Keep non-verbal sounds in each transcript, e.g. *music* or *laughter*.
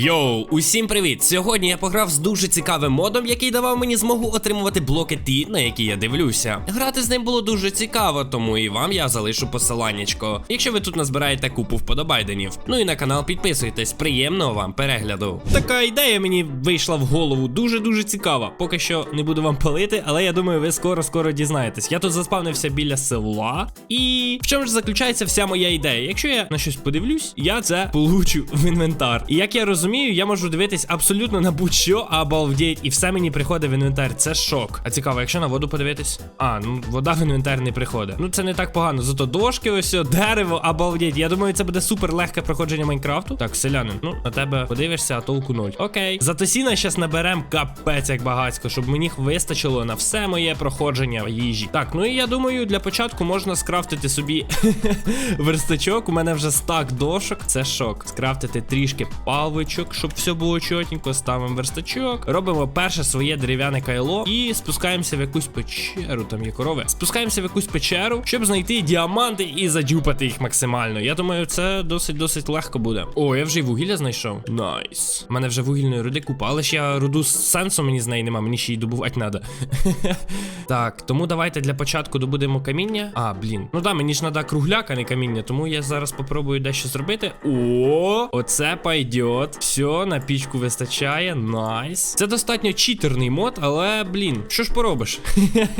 Йоу, усім привіт! Сьогодні я пограв з дуже цікавим модом, який давав мені змогу отримувати блоки ті, на які я дивлюся. Грати з ним було дуже цікаво, тому і вам я залишу посиланнячко. Якщо ви тут назбираєте купу вподобайденів. Ну і на канал підписуйтесь, приємного вам перегляду. Така ідея мені вийшла в голову, дуже дуже цікава. Поки що не буду вам палити, але я думаю, ви скоро скоро дізнаєтесь. Я тут заспавнився біля села. І в чому ж заключається вся моя ідея? Якщо я на щось подивлюсь, я це получу в інвентар. І як я розумію, я можу дивитись абсолютно на будь-що, обалдеть, і все мені приходить в інвентар. Це шок. А цікаво, якщо на воду подивитись. А, ну вода в інвентар не приходить. Ну це не так погано. Зато дошки, ось дерево, обалдеть. Я думаю, це буде супер легке проходження Майнкрафту. Так, селянин, ну на тебе подивишся, а толку ноль. Окей. Зато сіна щас наберем капець як багацько, щоб мені вистачило на все моє проходження їжі. Так, ну і я думаю, для початку можна скрафтити собі *laughs* верстачок. У мене вже стак дошок. Це шок. Скрафтити трішки паличок, щоб все було чотенько. Ставимо верстачок. Робимо перше своє дерев'яне кайло і спускаємося в якусь печеру. Там є корови. Спускаємося в якусь печеру, щоб знайти діаманти і задюпати їх максимально. Я думаю, це досить досить легко буде. О, я вже й вугілля знайшов. Найс. У мене вже вугільної руди купа, але ж руду з сенсу мені з неї нема, мені ще й добувати треба. *laughs* так, тому давайте для початку добудемо каміння. А, блін. Ну да, мені ж треба кругляк, а не каміння, тому я зараз попробую дещо зробити. О, оце пайдет. Все, на пічку вистачає. Найс. Це достатньо читерний мод, але, блін, що ж поробиш?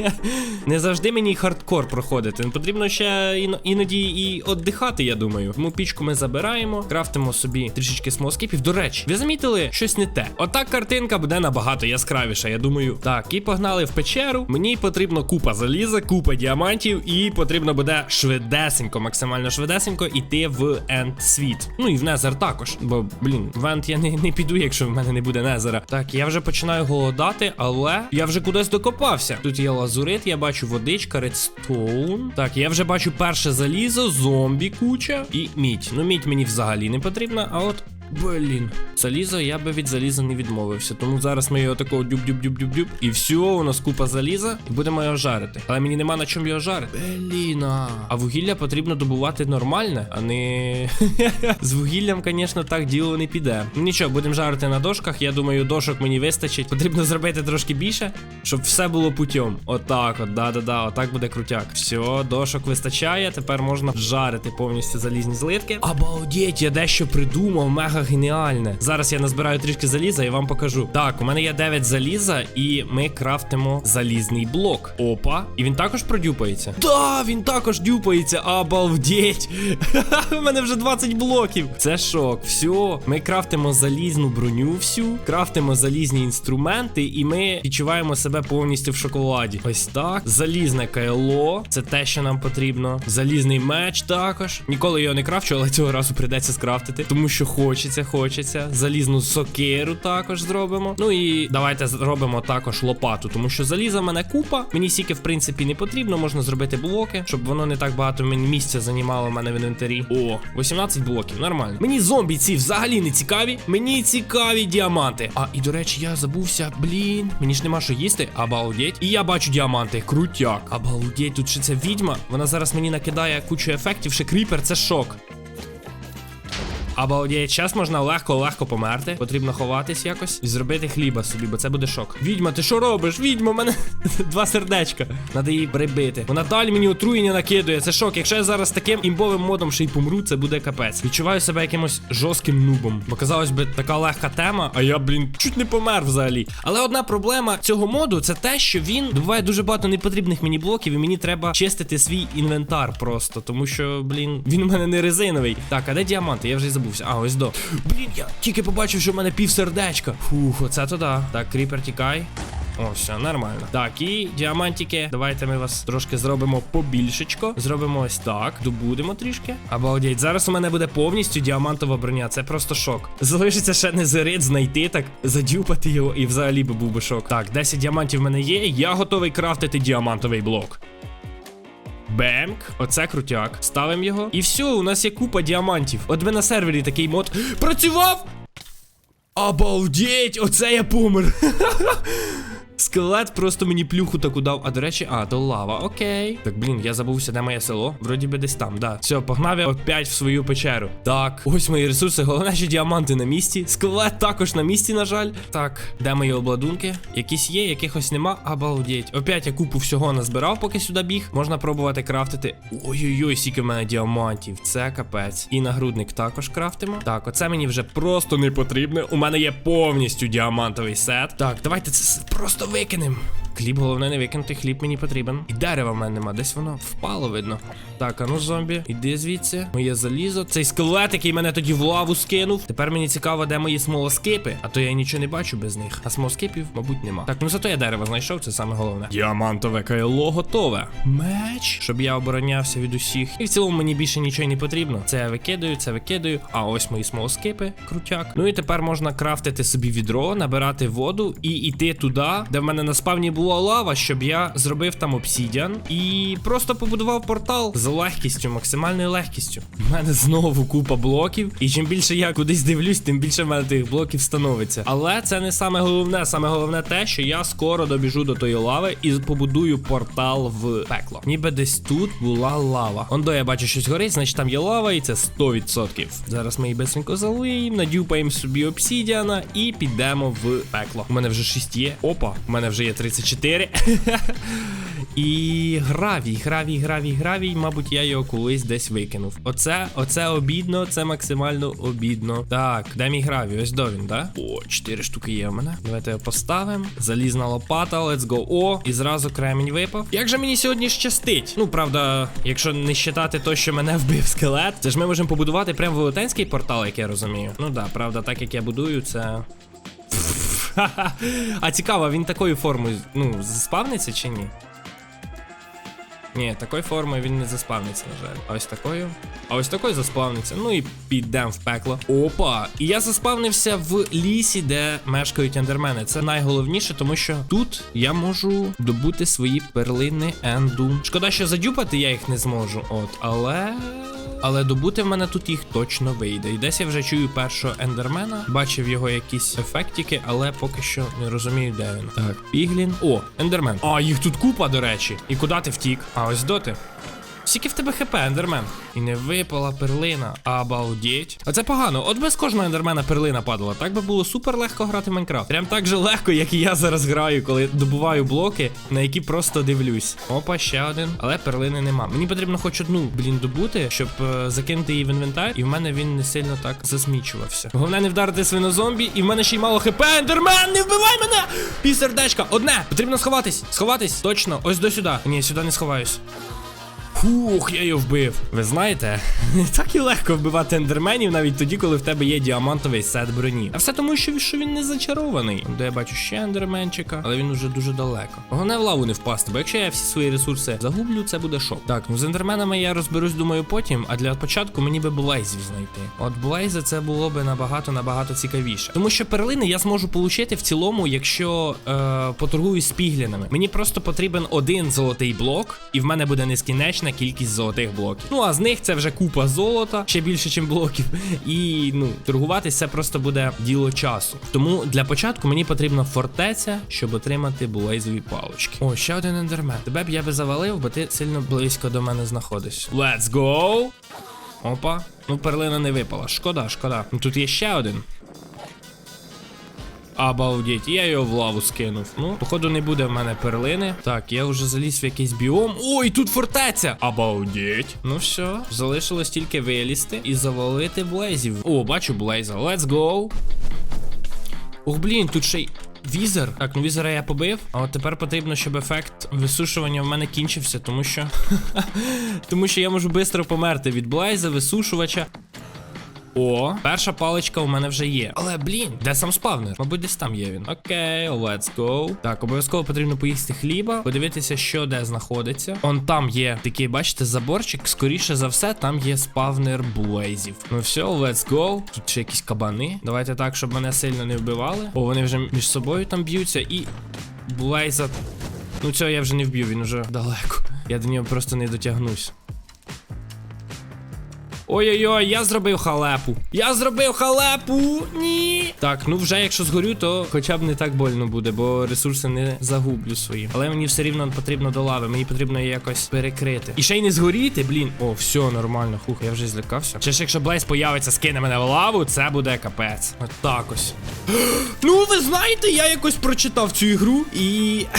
*laughs* не завжди мені хардкор проходити. Потрібно ще іноді і віддихати, я думаю. Тому пічку ми забираємо, крафтимо собі трішечки смоскіпів. До речі, ви замітили щось не те. Отак картинка буде набагато яскравіша, я думаю. Так, і погнали в печеру. Мені потрібно купа заліза, купа діамантів, і потрібно буде швидесенько, максимально швидесенько іти в енд світ. Ну і в Незер також. Бо, блін, в енд я не, не піду, якщо в мене не буде Незера. Так, я вже починаю голодати, але я вже кудись докопався. Тут є лазурит, я бачу водичка, редстоун. Так, я вже бачу перше залізо, зомбі куча і мідь. Ну, мідь мені взагалі не потрібна, а от. Блін, залізо я би від заліза не відмовився. Тому зараз ми його такого дюб-дюб-дюб-дюб-дюб. І все, у нас купа заліза, і будемо його жарити. Але мені нема на чому його жарити. Блін, а. А вугілля потрібно добувати нормальне, а не. *laughs* З вугіллям, звісно, так діло не піде. Ну нічого, будемо жарити на дошках. Я думаю, дошок мені вистачить. Потрібно зробити трошки більше, щоб все було путем. Отак, от, да-да-да, отак буде крутяк. Все, дошок вистачає. Тепер можна жарити повністю залізні злитки. Обалдеть, я дещо придумав, мега геніальне. Зараз я назбираю трішки заліза і вам покажу. Так, у мене є 9 заліза, і ми крафтимо залізний блок. Опа, і він також продюпається. Да, він також дюпається. Обалдеть. *laughs* У мене вже 20 блоків. Це шок. Все, ми крафтимо залізну броню всю, крафтимо залізні інструменти, і ми відчуваємо себе повністю в шоколаді. Ось так. Залізне кайло. Це те, що нам потрібно. Залізний меч також. Ніколи його не крафчу, але цього разу прийдеться скрафтити. Тому що хочеться, хочеться. Залізну сокиру також зробимо. Ну і давайте зробимо також лопату, тому що заліза в мене купа. Мені сіки, в принципі, не потрібно. Можна зробити блоки, щоб воно не так багато місця займало в мене в інвентарі. О, 18 блоків, нормально. Мені зомбі ці взагалі не цікаві. Мені цікаві діаманти. А і до речі, я забувся. Блін, мені ж нема що їсти. Обалдеть. І я бачу діаманти. Крутяк. Обалдеть, тут ще ця відьма. Вона зараз мені накидає кучу ефектів. Ще кріпер, це шок. Обалдеть, час можна легко-легко померти. Потрібно ховатись якось і зробити хліба собі, бо це буде шок. Відьма, ти що робиш? Відьма, в мене *laughs* два сердечка. Надо її прибити. Вона далі мені отруєння накидує. Це шок. Якщо я зараз таким імбовим модом ще й помру, це буде капець. Відчуваю себе якимось жорстким нубом. Бо казалось би, така легка тема, а я, блін, чуть не помер взагалі. Але одна проблема цього моду це те, що він добуває дуже багато непотрібних мені блоків, і мені треба чистити свій інвентар просто. Тому що, блін, він у мене не резиновий. Так, а де діаманти? Я вже й забувся. А, ось до. Блін, я тільки побачив, що в мене пів сердечка. Фух, оце то да. Так, кріпер, тікай. О, все, нормально. Так, і діамантики. Давайте ми вас трошки зробимо побільшечко. Зробимо ось так. Добудемо трішки. Обалдеть, зараз у мене буде повністю діамантова броня. Це просто шок. Залишиться ще не незерит знайти, так задюпати його, і взагалі би був би шок. Так, 10 діамантів в мене є. Я готовий крафтити діамантовий блок. Бемк, оце крутяк. Ставимо його. І все, у нас є купа діамантів. От ми на сервері такий мод. Працював! Обалдеть! Оце я помер! *laughs* Скелет просто мені плюху таку дав. А до речі, а, то лава, окей. Так, блін, я забувся, де моє село. Вроді би десь там, да. Все, погнав я опять в свою печеру. Так, ось мої ресурси. Головне, що діаманти на місці. Скелет також на місці, на жаль. Так, де мої обладунки? Якісь є, якихось нема. Обалдеть. Опять я купу всього назбирав, поки сюди біг. Можна пробувати крафтити. Ой-ой-ой, скільки в мене діамантів. Це капець. І нагрудник також крафтимо. Так, оце мені вже просто не потрібне. У мене є повністю діамантовий сет. Так, давайте це с- просто викинемо. Хліб, головне не викинути, хліб мені потрібен. І дерева в мене нема, десь воно впало, видно. Так, а ну зомбі, іди звідси. Моє залізо. Цей скелет, який мене тоді в лаву скинув. Тепер мені цікаво, де мої смолоскипи, а то я нічого не бачу без них. А смолоскипів, мабуть, нема. Так, ну зато я дерево знайшов, це саме головне. Діамантове кайло готове. Меч, щоб я оборонявся від усіх. І в цілому мені більше нічого не потрібно. Це я викидаю, це викидаю. А ось мої смолоскипи, крутяк. Ну і тепер можна крафтити собі відро, набирати воду і йти туди, де в мене на спавні була лава, щоб я зробив там обсідіан і просто побудував портал з легкістю, максимальною легкістю. У мене знову купа блоків, і чим більше я кудись дивлюсь, тим більше в мене тих блоків становиться. Але це не саме головне. Саме головне те, що я скоро добіжу до тої лави і побудую портал в пекло. Ніби десь тут була лава. Ондо я бачу щось горить, значить там є лава, і це 100%. Зараз ми її бистренько залиємо, надюпаємо собі обсідіана і підемо в пекло. У мене вже 6 є. Опа, у мене вже є 34. *laughs* І гравій, гравій, гравій, гравій, мабуть, я його колись десь викинув. Оце, оце обідно, це максимально обідно. Так, де мій гравій? Ось до він, да? О, 4 штуки є у мене. Давайте його поставимо. Залізна лопата, let's go. О, і зразу кремінь випав. Як же мені сьогодні щастить? Ну, правда, якщо не считати то, що мене *laughs* вбив скелет, це ж ми можемо побудувати прям велетенський портал, як я розумію. Ну да, правда, так як я будую, це. *laughs* А цікаво, він такою формою, ну, заспавниться чи ні? Ні, такою формою він не заспавниться, на жаль. А ось такою. А ось такою заспавниться. Ну і підемо в пекло. Опа! І я заспавнився в лісі, де мешкають ендермени. Це найголовніше, тому що тут я можу добути свої перлини енду. Шкода, що задюпати я їх не зможу. От, але. Але добути в мене тут їх точно вийде. І десь я вже чую першого ендермена. Бачив його якісь ефектики, але поки що не розумію, де він. Так, піглін. О, ендермен. А, їх тут купа, до речі. І куди ти втік? А ось доти. Скільки в тебе хп, ендермен? І не випала перлина. Обалдеть. А це погано. От без кожного ендермена перлина падала. Так би було супер легко грати в Майнкрафт. Прям так же легко, як і я зараз граю, коли добуваю блоки, на які просто дивлюсь. Опа, ще один. Але перлини нема. Мені потрібно хоч одну, блін, добути, щоб е, закинути її в інвентар, і в мене він не сильно так засмічувався. Головне не вдарити свинозомбі, і в мене ще й мало хп. Ендермен, не вбивай мене! Пів сердечка, одне! Потрібно сховатись. Сховатись, точно. Ось до сюди. Ні, сюди не сховаюсь. Фух, я його вбив. Ви знаєте, не *laughs* так і легко вбивати ендерменів навіть тоді, коли в тебе є діамантовий сет броні. А все тому, що, він не зачарований. Де я бачу ще ендерменчика, але він уже дуже далеко. Головне в лаву не впасти, бо якщо я всі свої ресурси загублю, це буде шок. Так, ну з ендерменами я розберусь, думаю, потім. А для початку мені би блейзів знайти. От блейзи це було би набагато набагато цікавіше. Тому що перлини я зможу получити в цілому, якщо е, поторгую з піглінами. Мені просто потрібен один золотий блок, і в мене буде нескінченна кількість золотих блоків. Ну а з них це вже купа золота, ще більше, ніж блоків. І ну, торгуватись це просто буде діло часу. Тому для початку мені потрібна фортеця, щоб отримати блейзові палочки. О, ще один ендермен. Тебе б я би завалив, бо ти сильно близько до мене знаходишся. Let's go! Опа. Ну, перлина не випала. Шкода, шкода. Ну тут є ще один. Обалдеть, я його в лаву скинув. Ну, походу, не буде в мене перлини. Так, я вже заліз в якийсь біом. Ой, тут фортеця! Обалдеть. Ну все, залишилось тільки вилізти і завалити блейзів. О, бачу блейза. Let's go. Ох, блін, тут ще й. Візер. Так, ну візера я побив. А от тепер потрібно, щоб ефект висушування в мене кінчився, тому що. *laughs* тому що я можу швидко померти від блейза, висушувача. О, перша паличка у мене вже є. Але блін, де сам спавнер? Мабуть, десь там є він. Окей, let's go. Так, обов'язково потрібно поїсти хліба, подивитися, що де знаходиться. Он там є такий, бачите, заборчик. Скоріше за все, там є спавнер блейзів. Ну все, let's go. Тут ще якісь кабани. Давайте так, щоб мене сильно не вбивали. О, вони вже між собою там б'ються і. Блейза. Ну цього я вже не вб'ю, він уже далеко. Я до нього просто не дотягнусь. Ой-ой-ой, я зробив халепу. Я зробив халепу. Ні. Так, ну вже якщо згорю, то хоча б не так больно буде, бо ресурси не загублю свої. Але мені все рівно потрібно до лави, мені потрібно її якось перекрити. І ще й не згоріти, блін. О, все, нормально. Хух, я вже злякався. Ще ж якщо Блейз появиться, скине мене в лаву, це буде капець. От так ось. *gasps* Ну, ви знаєте, я якось прочитав цю ігру і. *laughs*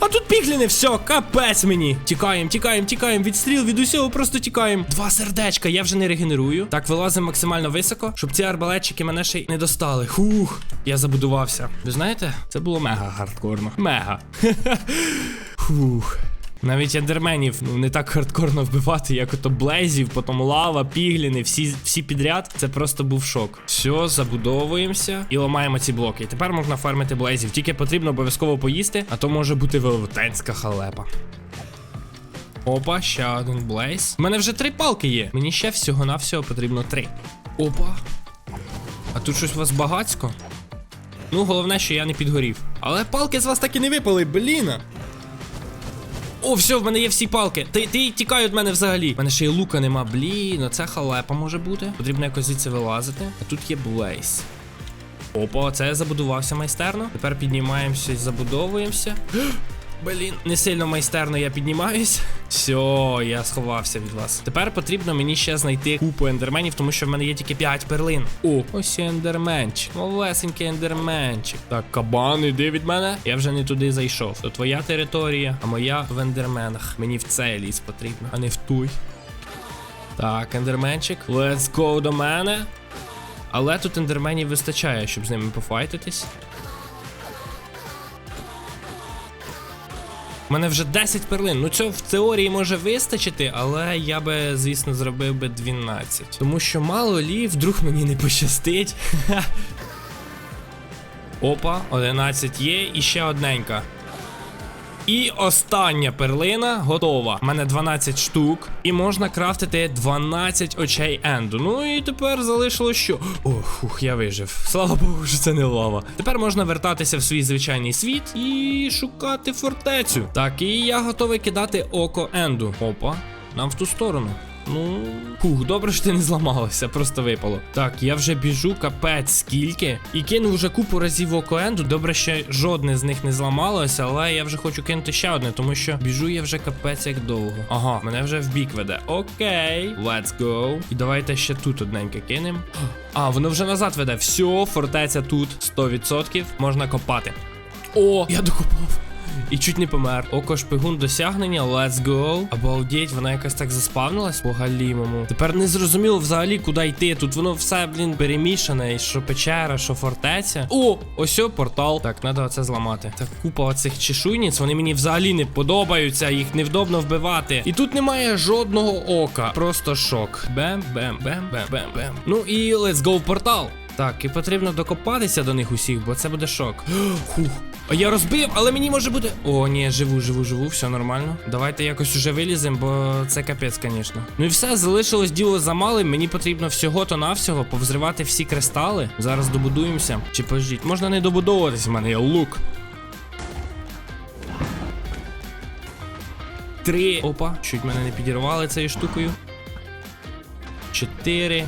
А тут пігліни, все, капець мені. Тікаємо, тікаємо, тікаємо від стріл, від усього, просто тікаємо. Два сердечка, я вже не регенерую. Так, вилазимо максимально високо, щоб ці арбалетчики мене ще й не достали. Хух, я забудувався. Ви знаєте, це було мега хардкорно. Мега. *laughs* Хух. Навіть ядерменів ну, не так хардкорно вбивати, як ото блейзів, потім лава, пігліни, всі, всі підряд. Це просто був шок. Все, забудовуємося і ламаємо ці блоки. І тепер можна фармити блейзів. Тільки потрібно обов'язково поїсти, а то може бути велетенська халепа. Опа, ще один блейз. У мене вже три палки є. Мені ще всього-навсього потрібно три. Опа. А тут щось у вас багацько. Ну, головне, що я не підгорів. Але палки з вас так і не випали, бліна. О, все, в мене є всі палки. Ти, ти тікай від мене взагалі. У мене ще й лука нема. Блін, оце халепа може бути. Потрібно якось звідси вилазити. А тут є блейз. Опа, це я забудувався майстерно. Тепер піднімаємося і забудовуємося. Блін, не сильно майстерно я піднімаюсь. Все, я сховався від вас. Тепер потрібно мені ще знайти купу ендерменів, тому що в мене є тільки 5 перлин. О, ось ендерменчик. Малесенький ендерменчик. Так, кабан, іди від мене. Я вже не туди зайшов. То твоя територія, а моя в ендерменах. Мені в цей ліс потрібно, а не в той. Так, ендерменчик. Let's go до мене. Але тут ендерменів вистачає, щоб з ними пофайтитись. У мене вже 10 перлин. Ну цього в теорії може вистачити, але я би, звісно, зробив би 12. Тому що мало лі, вдруг мені не пощастить. *laughs* Опа, 11 є і ще одненька. І остання перлина готова. У мене 12 штук, і можна крафтити 12 очей енду. Ну і тепер залишилось що. Ох, ух, я вижив. Слава Богу, що це не лава. Тепер можна вертатися в свій звичайний світ і шукати фортецю. Так, і я готовий кидати око енду. Опа, нам в ту сторону. Ну, хух, добре, що ти не зламалася, просто випало. Так, я вже біжу, капець, скільки. І кинув вже купу разів око енду. Добре, що жодне з них не зламалося, але я вже хочу кинути ще одне, тому що біжу я вже капець як довго. Ага, мене вже в бік веде. Окей, let's go. І давайте ще тут одненьке кинемо. А, воно вже назад веде. Все, фортеця тут 100%. Можна копати. О, я докопав. І чуть не помер. Око шпигун досягнення, let's go. Обалдеть, вона якось так заспавнилась по галімому. Тепер не зрозуміло взагалі, куди йти. Тут воно все, блін, перемішане. І що печера, що фортеця. О, ось о, портал. Так, треба це зламати. Так, купа оцих чешуйниць, вони мені взагалі не подобаються, їх невдобно вбивати. І тут немає жодного ока. Просто шок. Бем, бем, бем, бем, бем, бем. Ну і let's go в портал. Так, і потрібно докопатися до них усіх, бо це буде шок. *gasps* Хух. А я розбив, але мені може бути. О, ні, живу, живу, живу, все нормально. Давайте якось уже виліземо, бо це капець, звісно. Ну і все, залишилось діло за малим. Мені потрібно всього-то навсього повзривати всі кристали. Зараз добудуємося. Чи пожіть, можна не добудовуватись, в мене є лук. Три. Опа, чуть мене не підірвали цією штукою. Чотири.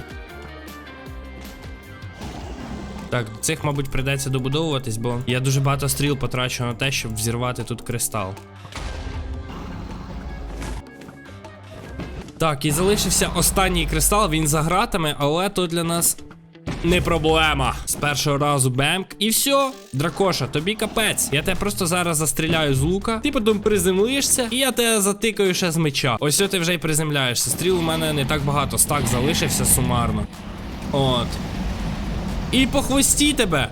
Так, цих, мабуть, прийдеться добудовуватись, бо я дуже багато стріл потрачу на те, щоб взірвати тут кристал. Так, і залишився останній кристал, він за гратами, але то для нас не проблема. З першого разу бемк. І все, дракоша, тобі капець. Я тебе просто зараз застріляю з лука. Ти потім приземлишся, і я тебе затикаю ще з меча. Ось ти вже й приземляєшся. Стріл у мене не так багато, стак залишився сумарно. От. І по хвості тебе.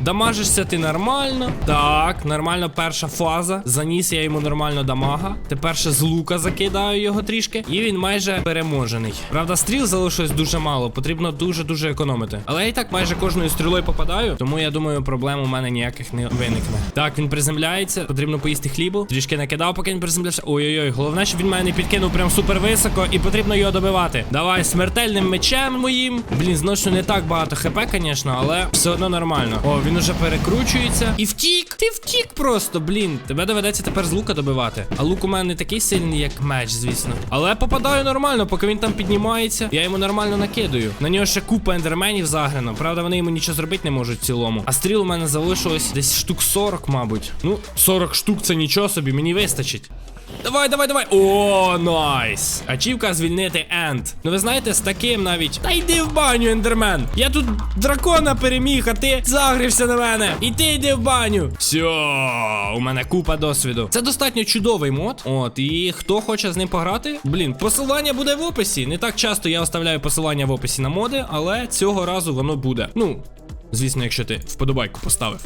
Дамажишся ти нормально. Так, нормально перша фаза. Заніс я йому нормально дамага. Тепер ще з лука закидаю його трішки. І він майже переможений. Правда, стріл залишилось дуже мало. Потрібно дуже-дуже економити. Але я і так майже кожною стрілою попадаю. Тому я думаю, проблем у мене ніяких не виникне. Так, він приземляється. Потрібно поїсти хлібу. Трішки накидав, поки він приземлявся. Ой-ой-ой, головне, щоб він мене не підкинув прям супер високо, і потрібно його добивати. Давай смертельним мечем моїм. Блін, зношу не так багато хп, звісно, але все одно нормально. О, Він уже перекручується. І втік! Ти втік просто, блін. Тебе доведеться тепер з лука добивати. А лук у мене не такий сильний, як меч, звісно. Але попадаю нормально, поки він там піднімається. Я йому нормально накидаю. На нього ще купа ендерменів заграно. Правда, вони йому нічого зробити не можуть в цілому. А стріл у мене залишилось десь штук 40, мабуть. Ну, 40 штук це нічого собі, мені вистачить. Давай, давай, давай. О, найс. Ачівка звільнити енд. Ну ви знаєте, з таким навіть. Та йди в баню, ендермен. Я тут дракона переміг, а ти загрився на мене. І ти йди в баню. Все, у мене купа досвіду. Це достатньо чудовий мод. От, і хто хоче з ним пограти? Блін, посилання буде в описі. Не так часто я оставляю посилання в описі на моди, але цього разу воно буде. Ну. Звісно, якщо ти вподобайку поставив.